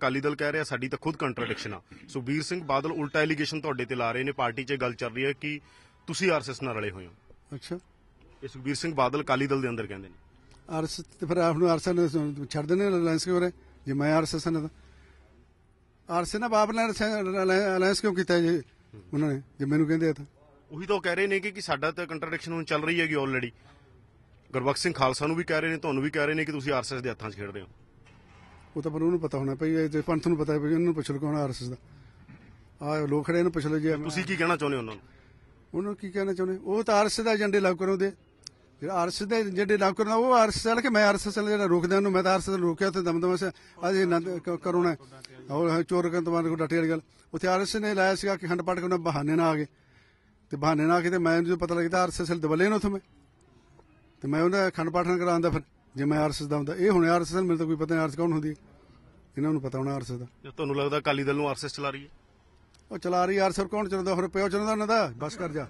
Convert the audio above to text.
ਅਕਾਲੀ ਦਲ ਕਹਿ ਰਿਹਾ ਸਾਡੀ ਤਾਂ ਖੁਦ ਕੰਟਰਡਿਕਸ਼ਨ ਆ। ਸੁਖਬੀਰ ਸਿੰਘ ਬਾਦਲ ਉਲਟਾ ਐਲੀਗੇਸ਼ਨ ਤੁਹਾਡੇ ਤੇ ਲਾ ਰਹੇ ਨੇ ਪਾਰਟੀ 'ਚ ਗੱਲ ਚੱਲ ਰਹੀ ਹੈ ਕਿ ਤੁਸੀਂ ਆਰਐਸਐਸ ਨਾਲ ਰਲੇ ਹੋਏ ਹੋ। ਅੱਛਾ। ਇਹ ਸੁਖਬੀਰ ਸਿੰਘ ਬਾਦਲ ਅਕਾਲੀ ਦਲ ਦੇ ਅੰਦਰ ਕਹਿੰਦੇ ਨੇ। ਆਰਐਸ ਤੇ ਫਿਰ ਆਪ ਨੂੰ ਆਰਐਸ ਨੇ ਛੱਡ ਦੇਣੇ ਅਲਾਈਅੰਸ ਕਿਉਂ ਰਹੇ ਜੇ ਮੈਂ ਆਰਐਸ ਨੇ ਤਾਂ। ਆਰਐਸ ਨੇ ਬਾਪ ਨਾਲ ਅਲਾਈਅੰਸ ਕਿਉਂ ਕੀਤਾ ਜੀ ਉਹਨਾਂ ਨੇ? ਜੇ ਮੈਨੂੰ ਕਹਿੰਦੇ ਆ ਤਾਂ। ਉਹੀ ਤਾਂ ਕਹਿ ਰਹੇ ਨੇ ਕਿ ਕਿ ਸਾਡਾ ਤਾਂ ਕੰਟਰਡਿਕਸ਼ਨ ਹੁਣ ਚੱਲ ਰਹੀ ਹੈਗੀ ਆਲਰੇਡੀ ਗੁਰਬਖਸ਼ ਸਿੰਘ ਖਾਲਸਾ ਨੂੰ ਵੀ ਕਹਿ ਰਹੇ ਨੇ ਤੁਹਾਨੂੰ ਵੀ ਕਹਿ ਰਹੇ ਨੇ ਕਿ ਤੁਸੀਂ ਆਰਐਸਐਸ ਦੇ ਹੱਥਾਂ 'ਚ ਖੇਡ ਰਹੇ ਹੋ। ਉਹ ਤਾਂ ਪਰ ਉਹਨੂੰ ਪਤਾ ਹੋਣਾ ਭਈ ਜੇ ਪੰਥ ਨੂੰ ਪਤਾ ਹੈ ਵੀ ਉਹਨੂੰ ਪੁੱਛ ਲਓ ਕੌਣ ਆਰਐਸ ਦਾ। ਆ ਲੋਕ ਖੜੇ ਇਹਨੂੰ ਪੁੱਛ ਲਓ ਜੀ ਤੁਸੀਂ ਕੀ ਕਹਿਣਾ ਚਾਹੁੰਦੇ ਹੋ ਉਹਨਾਂ ਨੂੰ? ਉਹਨੂੰ ਕੀ ਕਹਿਣਾ ਚਾਹੁੰਦੇ? ਉਹ ਤਾਂ ਆਰਐਸ ਦਾ ਏਜੰਡੇ ਲਾਗੂ ਕਰਉਂਦੇ ਜਿਹੜਾ ਆਰਐਸ ਦੇ ਏਜੰਡੇ ਲਾਗੂ ਕਰਨਾ ਉਹ ਆਰਐਸ ਵਾਲਾ ਕਿ ਮੈਂ ਆਰਐਸ ਵਾਲਾ ਜਿਹੜਾ ਰੋਕਦਾ ਉਹਨੂੰ ਮੈਂ ਤਾਂ ਆਰਐਸ ਨੂੰ ਰੋਕਿਆ ਤੇ ਦਮਦਮਾ ਸੇ ਅੱਜ ਕਰੋਨਾ ਉਹ ਚੋਰ ਬਾਅਦ ਕੋ ਡਾਟੀ ਵਾਲੀ ਗੱਲ। ਉੱਥੇ ਆਰਐਸ ਨੇ ਲਾਇਆ ਸੀਗਾ ਕਿ ਖੰਡ ਪਾਠ ਕਰਨਾ ਬਹਾਨੇ ਨਾ ਆ ਗਏ। ਤੇ ਬਹਾਨੇ ਨਾ ਆ ਕੇ ਤੇ ਮੈਂ ਜਦੋਂ ਪਤਾ ਲੱਗਦਾ ਆਰਐਸ ਦਬਲੇ ਨੇ ਉੱਥੇ ਮੈਂ। ਤੇ ਮੈਂ ਉਹਦਾ ਖੰਡ ਪਾਠ ਨਾ ਕਰਾਉਂਦਾ ਫਿਰ। ਜੇ ਮੈਂ ਆਰਐਸ ਦਾ ਹੁੰਦਾ ਇਹ ਹੁਣ ਆਰਐਸ ਮੈਨੂੰ ਤਾਂ ਕੋਈ ਪਤਾ ਨਹੀਂ ਆਰਐਸ ਕੌਣ ਹੁੰਦੀ। ਇਹਨਾਂ ਨੂੰ ਪਤਾ ਹੋਣਾ ਆਰਐਸ ਦਾ। ਜਾਂ ਤੁਹਾਨੂੰ ਲੱਗਦਾ ਅਕਾਲੀ ਦਲ ਨੂੰ ਆਰਐਸਐਸ ਚਲਾ ਰਹੀ ਹੈ। ਉਹ ਚਲਾ ਰਹੀ ਆਰਐਸ ਕੌਣ ਚਲਾਉਂਦਾ? ਹੋਰ ਪਿਓ ਚਲਾਉਂਦਾ ਉਹਨਾਂ ਦਾ? ਬਸ ਕਰ ਜਾ।